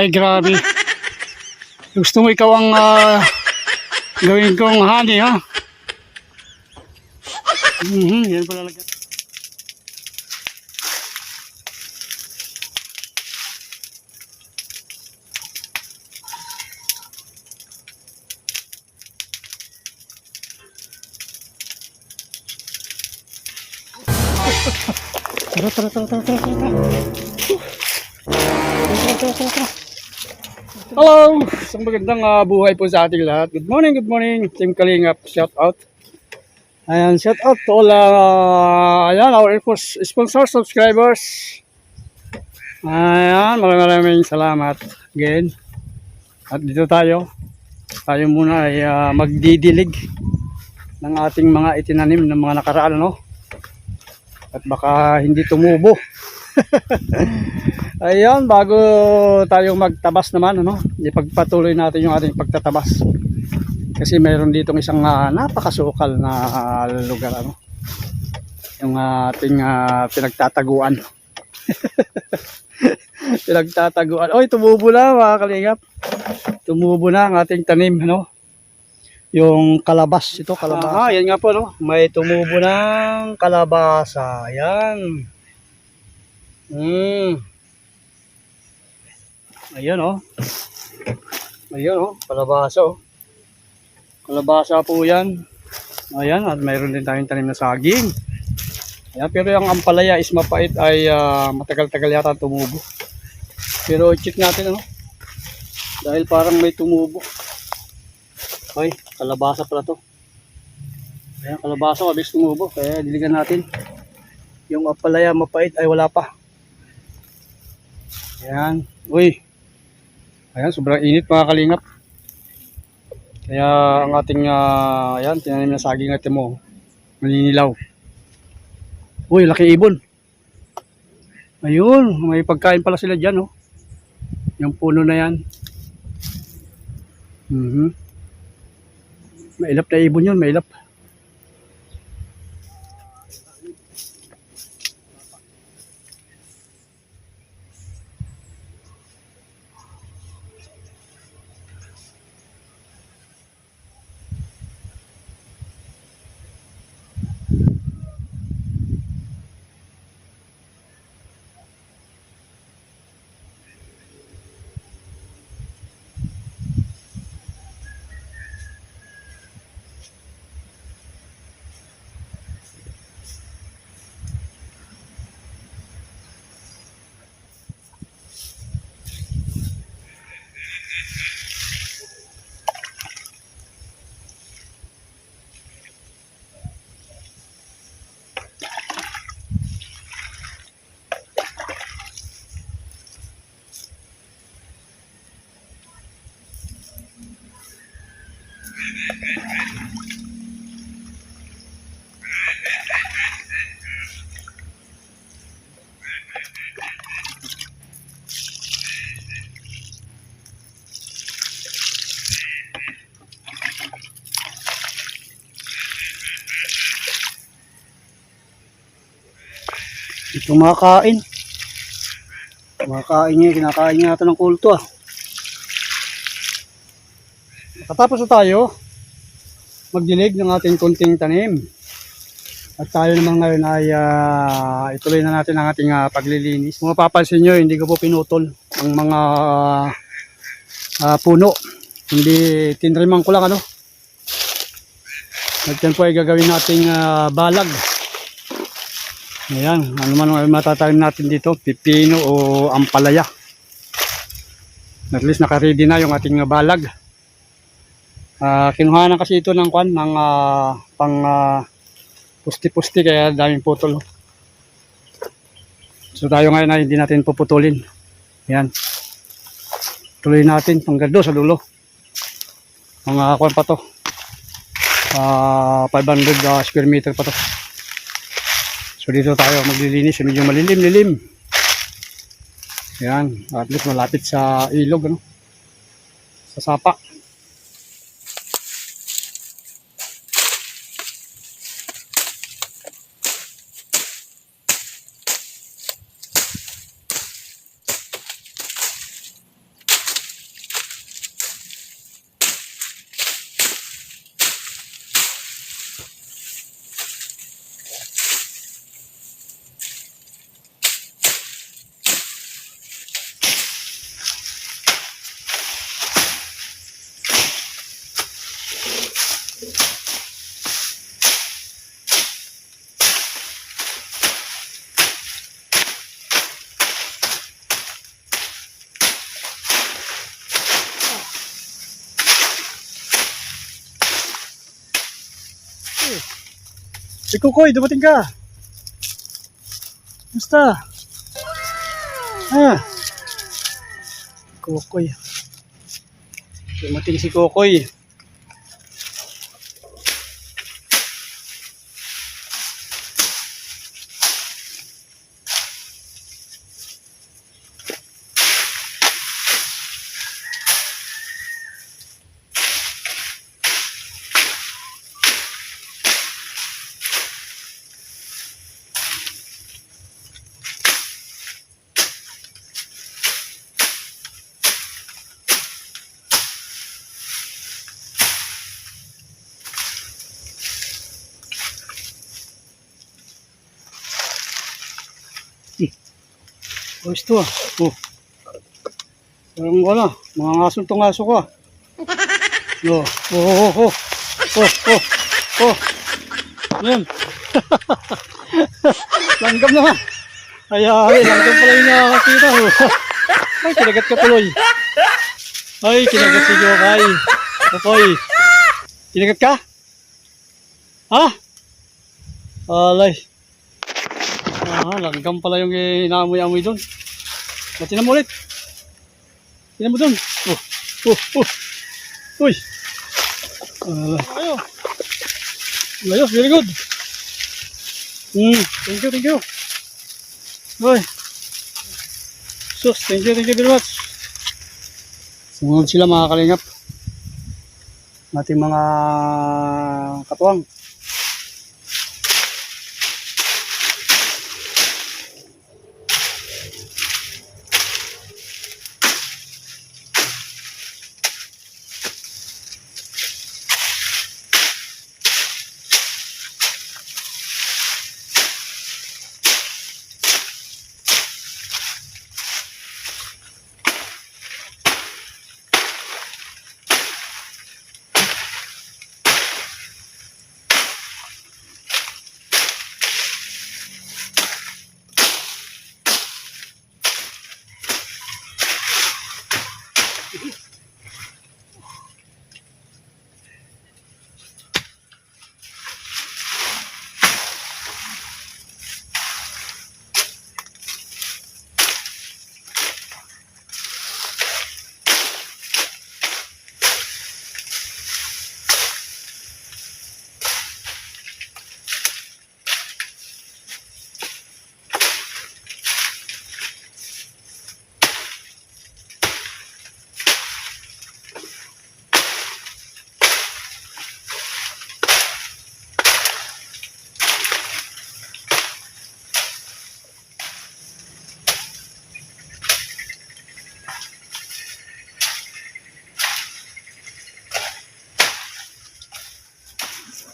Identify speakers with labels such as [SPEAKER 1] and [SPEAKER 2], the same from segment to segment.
[SPEAKER 1] Ay, grabe. Gusto mo ikaw ang ah, gawin kong honey, ha? Mhm, yan pala lagyan. Tara, tara, tara, tara, tara, tara. Tara, tara, tara, tara. Hello! Isang magandang ah, buhay po sa ating lahat. Good morning, good morning. Team Kalingap, shout out. Ayan, shout out to all uh, ayan, our spons- sponsor subscribers. Ayan, maraming maraming salamat again. At dito tayo. Tayo muna ay ah, magdidilig ng ating mga itinanim ng mga nakaraan, no? At baka hindi tumubo. Ayan, bago tayo magtabas naman, ano, ipagpatuloy natin yung ating pagtatabas. Kasi mayroon ditong isang ah, napakasukal na ah, lugar, ano, yung ating ah, pinagtataguan. pinagtataguan. Oy, tumubo na mga kalingap. Tumubo na ang ating tanim, ano. Yung kalabas, ito kalabasa. Ah, yan nga po, no. May tumubo ng kalabasa. Ayan. Mm. Ayan oh. Ayan oh, kalabasa oh. Kalabasa po yan. Ayan, at mayroon din tayong tanim na saging. Ayan, pero yung ampalaya is mapait ay ah, matagal-tagal yata tumubo. Pero check natin ano. Dahil parang may tumubo. Ay, kalabasa pala to. Ayan, kalabasa mabilis tumubo. Kaya diligan natin. Yung ampalaya mapait ay wala pa. Ayan. Uy. Ayan, sobrang init mga kalingap. Kaya ang ating, ah, ayan, tinanim na saging natin mo. Maninilaw. Uy, laki ibon. Ayun, may pagkain pala sila dyan, oh. Yung puno na yan. Mhm. Mailap na ibon yun, mailap. Ito makakain. Kumakain niya, kinakain niya ito ng kulto ah. Nakatapos na tayo magdilig ng ating kunting tanim. At tayo naman ngayon ay ah, ituloy na natin ang ating ah, paglilinis. Kung mapapansin nyo, hindi ko po pinutol ang mga ah, puno. Hindi tinriman ko lang ano. At yan po ay gagawin nating ah, balag. Ayan, ano man ang natin dito, pipino o ampalaya. At least naka-ready na yung ating balag. Ah, kinuha na kasi ito ng kwan ng ah, pang ah, pusti-pusti kaya daming putol. So tayo ngayon ay hindi natin puputulin. Ayan. Tuloy natin hanggang doon sa dulo. Mga kwan pa to. Ah, 500 ah, square meter pa to. So dito tayo maglilinis, medyo malilim-lilim. Yan, at least malapit sa ilog ano. Sa sapa. Si Kukoy, dumating ka. Basta. Ah. Kukoy. Dumating si Kukoy. Oh, ito ah. Oh. Parang wala. Mga ngasong tong aso ko ah. Oh, oh, oh, oh. Oh, oh, oh. Yan. langgam naman. Ay, ay, langgam pala yung nakakakita. Oh. Ay, kinagat ka tuloy. Ay, kinagat si Jokay. Okay. Kinagat ka? Ha? Alay. Ah, langgam pala yung inaamoy-amoy doon. Ba't mo ulit? Tinan mo doon. Oh, oh, oh. Uy. Ah, ayo. Ayo, very good. Hmm, thank you, thank you. Uy. Sus, thank you, thank you very much. Sumunod sila mga kalingap. Ating mga katuwang.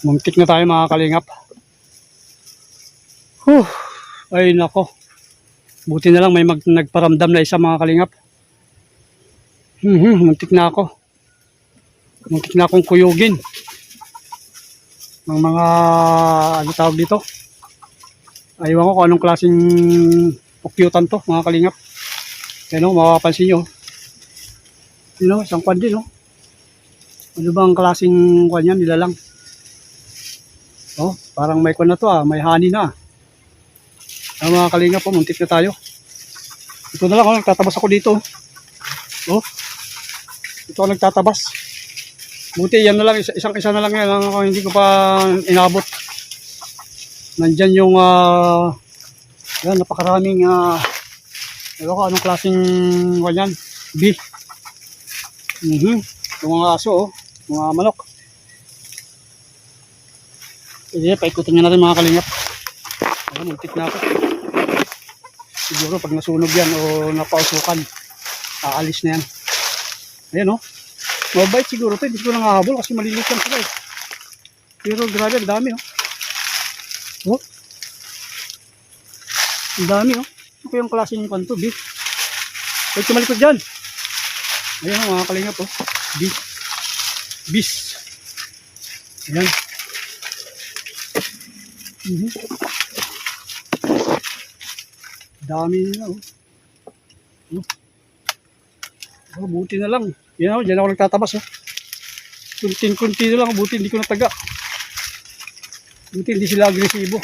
[SPEAKER 1] Muntik na tayo mga kalingap. Huh. Ay nako. Buti na lang may mag nagparamdam na isa mga kalingap. Hmm, hmm, muntik na ako. Muntik na akong kuyugin. Ng mga ano tawag dito. Aywan ko kung anong klaseng pukyutan to mga kalingap. Yan o, mapapansin nyo. Yun o, isang kwan din o. Ano ba ang klaseng kwan yan? Nilalang. Oh, parang may kwan na to ah, may honey na. Ang mga kalinga po, muntik na tayo. Ito na lang, oh, nagtatabas ako dito. Oh, ito ako nagtatabas. Buti yan na lang, isa- isang isa na lang yan, ang hindi ko pa inabot. Nandyan yung, ah, yan, napakaraming, ah, ewan ko anong klaseng, kwan yan, bee. Mhm, yung mga aso, oh, mga manok. Sige, paikutin nyo na rin mga kalingap. Ayun, muntik na ako. Siguro pag nasunog yan o napausukan, aalis na yan. Ayan o. Oh. Mabait siguro to. Hindi ko nangahabol kasi maliliit lang sila eh. Pero grabe, ang dami oh. Oh. Ang dami oh. Ano ko yung klase ng kanto, beef. Huwag kumalikot dyan. Ayan oh, mga kalingap oh. Beef. Bis. Ayan. Mhm. Dami nila oh. Oh. Oh, buti na lang. Yan ako, dyan ako nagtatabas oh. Kunting-kunti na lang, buti hindi ko nataga. Buti hindi sila agresibo.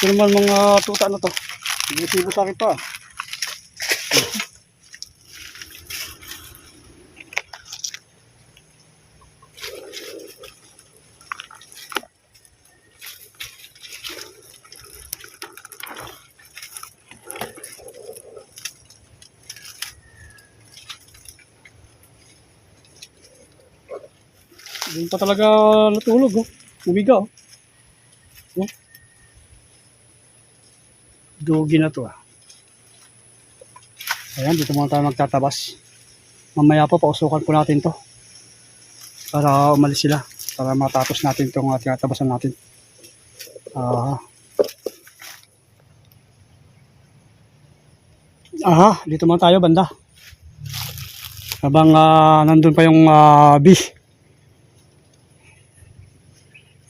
[SPEAKER 1] Ito naman mga tuta na to. Agresibo sa akin pa. Doon pa talaga natulog, oh. Umiga, oh. oh. Dugi na to, ah. Ayan, dito muna tayo magtatabas. Mamaya po, pausukan po natin to. Para umalis sila. Para matapos natin itong uh, tinatabasan natin. Ah. Aha, dito muna tayo, banda. Habang ah, nandun pa yung uh, bee.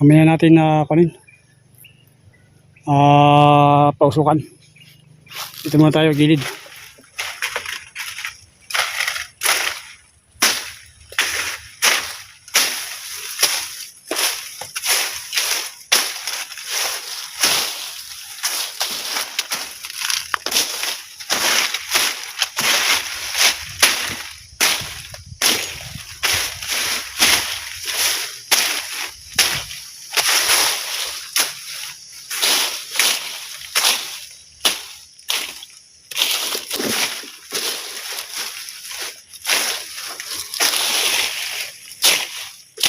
[SPEAKER 1] Mamaya natin na uh, panin. Ah, pausukan. Dito muna tayo gilid.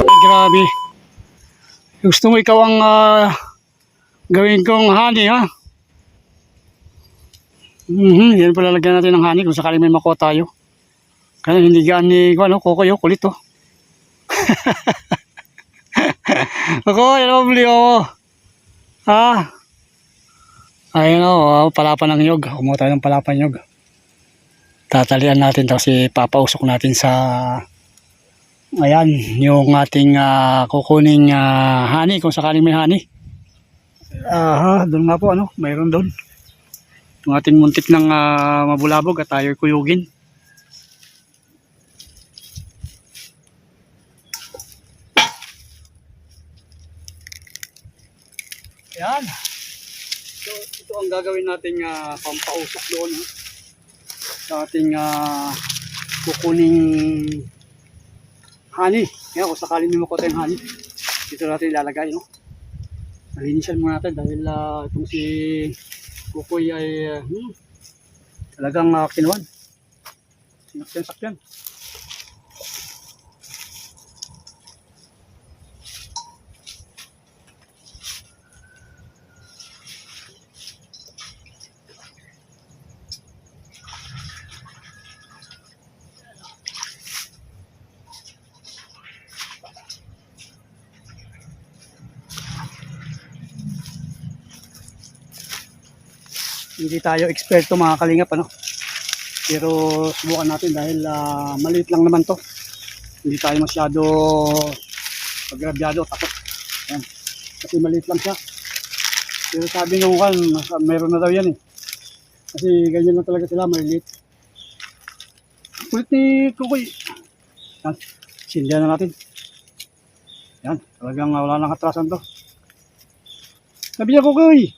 [SPEAKER 1] Ay, grabe. Gusto mo ikaw ang ah, gawin kong honey, ha? Mhm, yan pala lagyan natin ng honey kung sakaling may makuha tayo. Kaya hindi gaan ni ano, Kokoy, oh, kulit, oh. Kokoy, ano bili ako? Ha? Ayun, oh, palapa ng nyog. Kumuha tayo ng palapa ng nyog. Tatalian natin tapos ipapausok natin sa Ayan, yung ating ah, kukuning ah, honey, kung sakaling may honey. Aha, doon nga po, ano, mayroon doon. Yung ating muntik ng ah, mabulabog at tayo kuyugin. Ayan. So, ito ang gagawin nating ah, pampausok doon. ha? Sa ating ah, kukuning honey. Kaya kung sakaling may makuha tayong honey, dito natin ilalagay, no? Malinisan muna natin dahil ah, itong si Kukoy ay ah, hmm, talagang uh, kinuhan. Sinakyan-sakyan. Hindi tayo eksperto mga kalingap, ano? Pero subukan natin dahil ah, maliit lang naman to. Hindi tayo masyado pagrabyado, takot. Ayan. Kasi maliit lang siya. Pero sabi nung kan, mayroon na daw yan eh. Kasi ganyan na talaga sila, maliit. Kulit ni Kukoy. Yan, sindihan na natin. Yan, talagang wala nang atrasan to. Sabi niya Kukoy,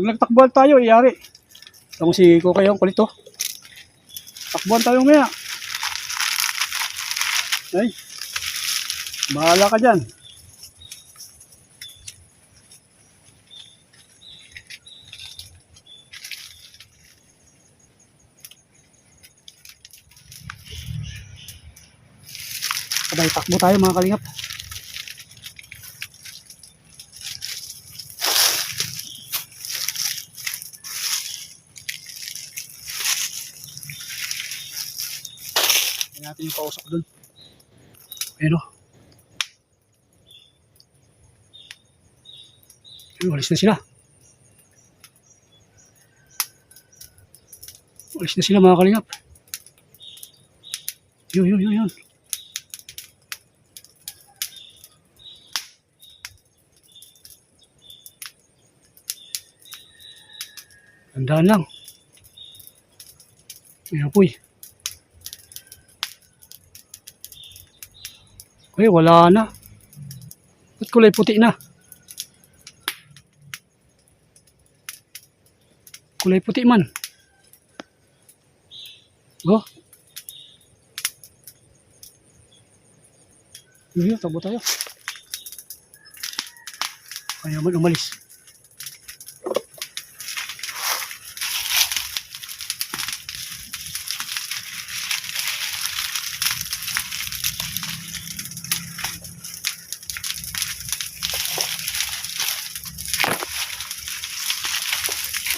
[SPEAKER 1] pag nagtakbuhan tayo, iyari. Ito si Kukoy yung kulit to. Takbuhan tayo maya. Ay, bahala ka dyan. Sabay takbo tayo mga kalingap. Natin yung kausap dun. Ayun o. Ayun, Walis na sila. Walis na sila mga kalingap. Yun, yun, yun, yun. Tandaan lang. May apoy. Uy, wala na. Ba't kulay puti na? Kulay puti man. Oh. Yun tabo tayo. Kaya man umalis.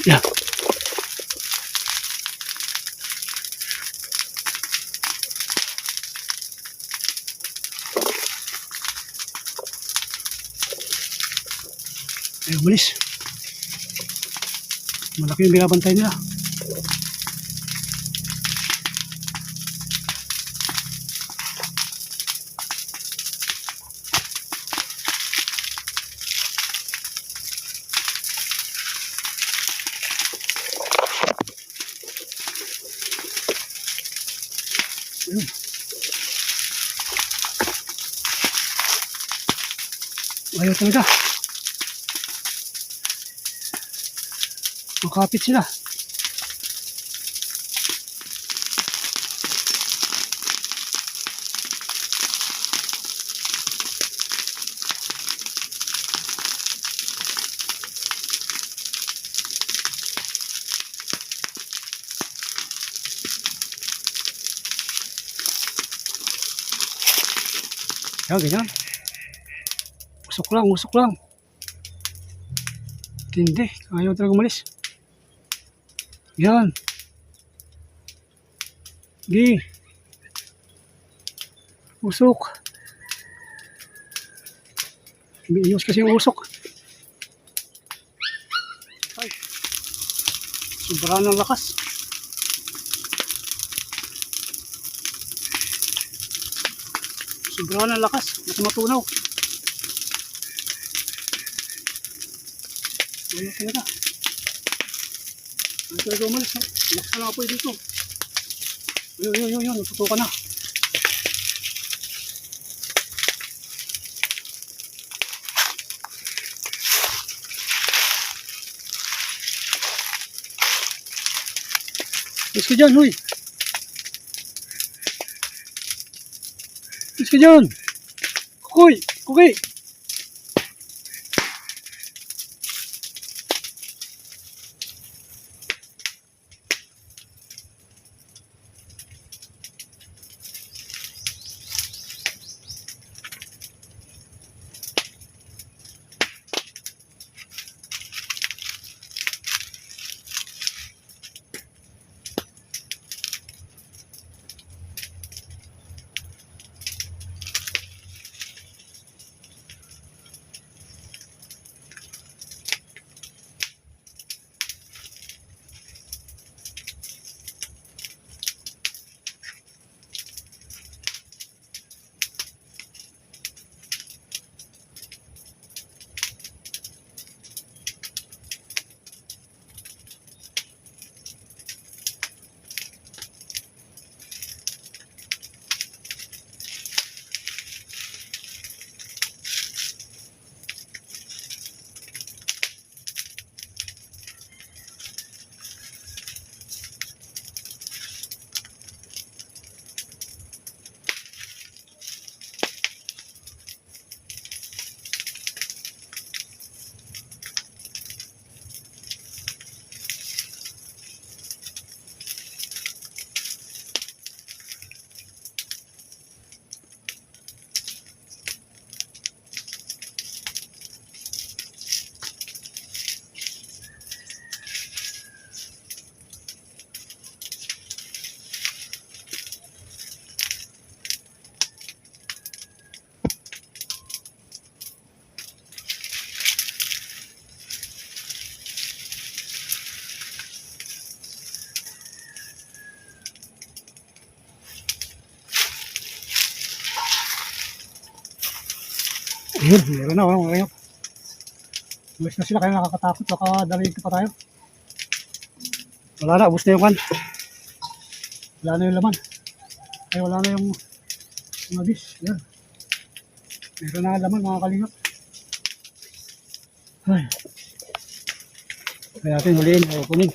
[SPEAKER 1] Yeah. Ay, umalis. Malaki yung binabantay nila. Ayun. Ayaw talaga. Makapit sila. Yan, ganyan. Usok lang, usok lang. Tindi. Ayaw talaga umalis. Yan. Gi. Usok. Umiiyos kasi yung usok. Ay. Sobra ng lakas. Sobra ng lakas. Matumatunaw. Ayaw talaga. Talaga umalis, no? Lakas na apoy dito. Yun, yun, yun, yun. Natutukan na. Alis ka dyan, huy. Alis ka dyan. Kukoy, kukoy. Ayun, meron na. Oh, ayun. Umalis na sila kaya nakakatakot. Baka dalayin pa tayo. Wala na, ubus na yung kan. Wala na yung laman. Ay, wala na yung mga bis. Yan. Meron na laman mga kalingap. Ay. Kaya natin huliin. Ayaw kunin.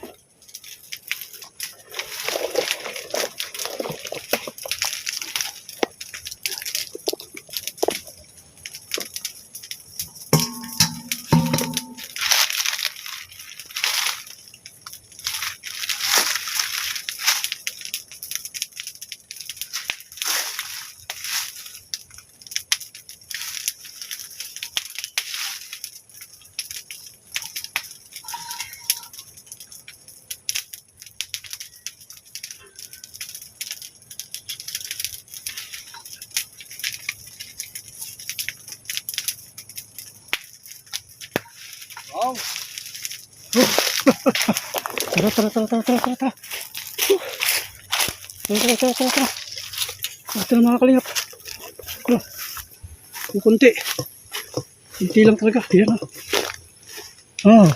[SPEAKER 1] Wow. Tara, tara, tara, tara, tara, tara, tara. Tara, tara, tara, tara, tara. Ito na mga kalingap. Oh. Kukunti. Kunti lang talaga. Yan oh. Ah.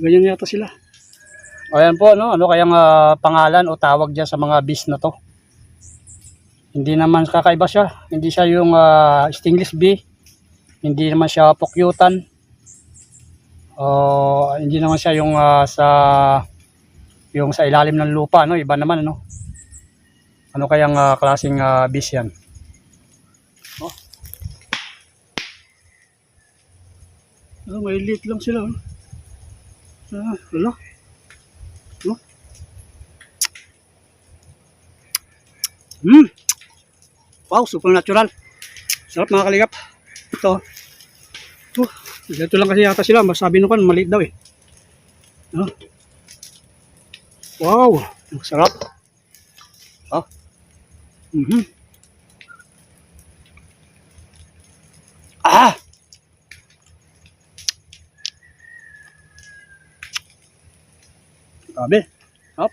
[SPEAKER 1] Ganyan yata sila. Ayan po, no? ano kayang ah, pangalan o tawag dyan sa mga beast na to? Hindi naman kakaiba siya. Hindi siya yung ah, stingless bee. Hindi naman siya pukyutan. O hindi naman siya yung ah, sa yung sa ilalim ng lupa, no? Iba naman, no? Ano kayang ah, klaseng uh, beast yan? Oh. Oh, may lit lang sila, oh. Ah, wala. Oh. Hmm. Wow, supernatural. Sarap mga kaligap. Ito. Ito. Ito lang kasi yata sila. Masabi nung kan, maliit daw eh. Oh. Wow. Ang sarap. Oh. Mhm. Ah! Grabe. Up.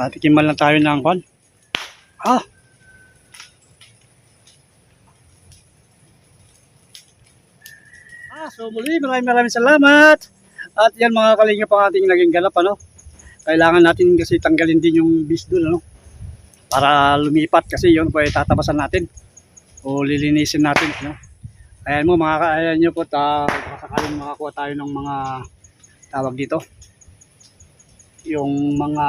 [SPEAKER 1] Katikiman lang tayo ng kon. Ah. Ah, so muli maraming maraming salamat. At yan mga kalinga pang ating naging ganap ano. Kailangan natin kasi tanggalin din yung beast doon ano. Para lumipat kasi yun po ay tatapasan natin o lilinisin natin no? ayan mo mga ka- ayan nyo po ta, sakaling makakuha tayo ng mga tawag dito yung mga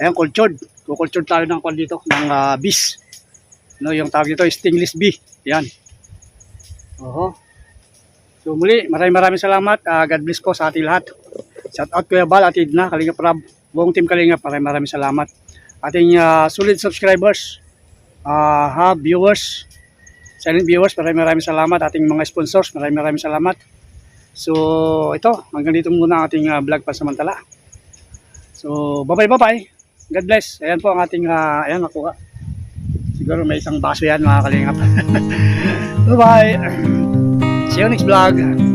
[SPEAKER 1] ayan cultured kukultured tayo ng kwan dito ng uh, bees no, yung tawag dito stingless bee. Yan oho. So muli maraming maraming salamat. Ah, God bless po sa ating lahat. Shout out Kuya Bal at Idna Kalinga Prab buong team Kalinga maraming maraming salamat. Ating ah, solid subscribers uh, ha, viewers, silent viewers, maraming maraming salamat. Ating mga sponsors, maraming maraming salamat. So, ito, hanggang dito muna ating uh, vlog pansamantala. So, bye-bye, bye-bye. God bless. Ayan po ang ating, uh, ayan, nakuha. Siguro may isang baso yan, mga kalingap. bye-bye. See you next vlog.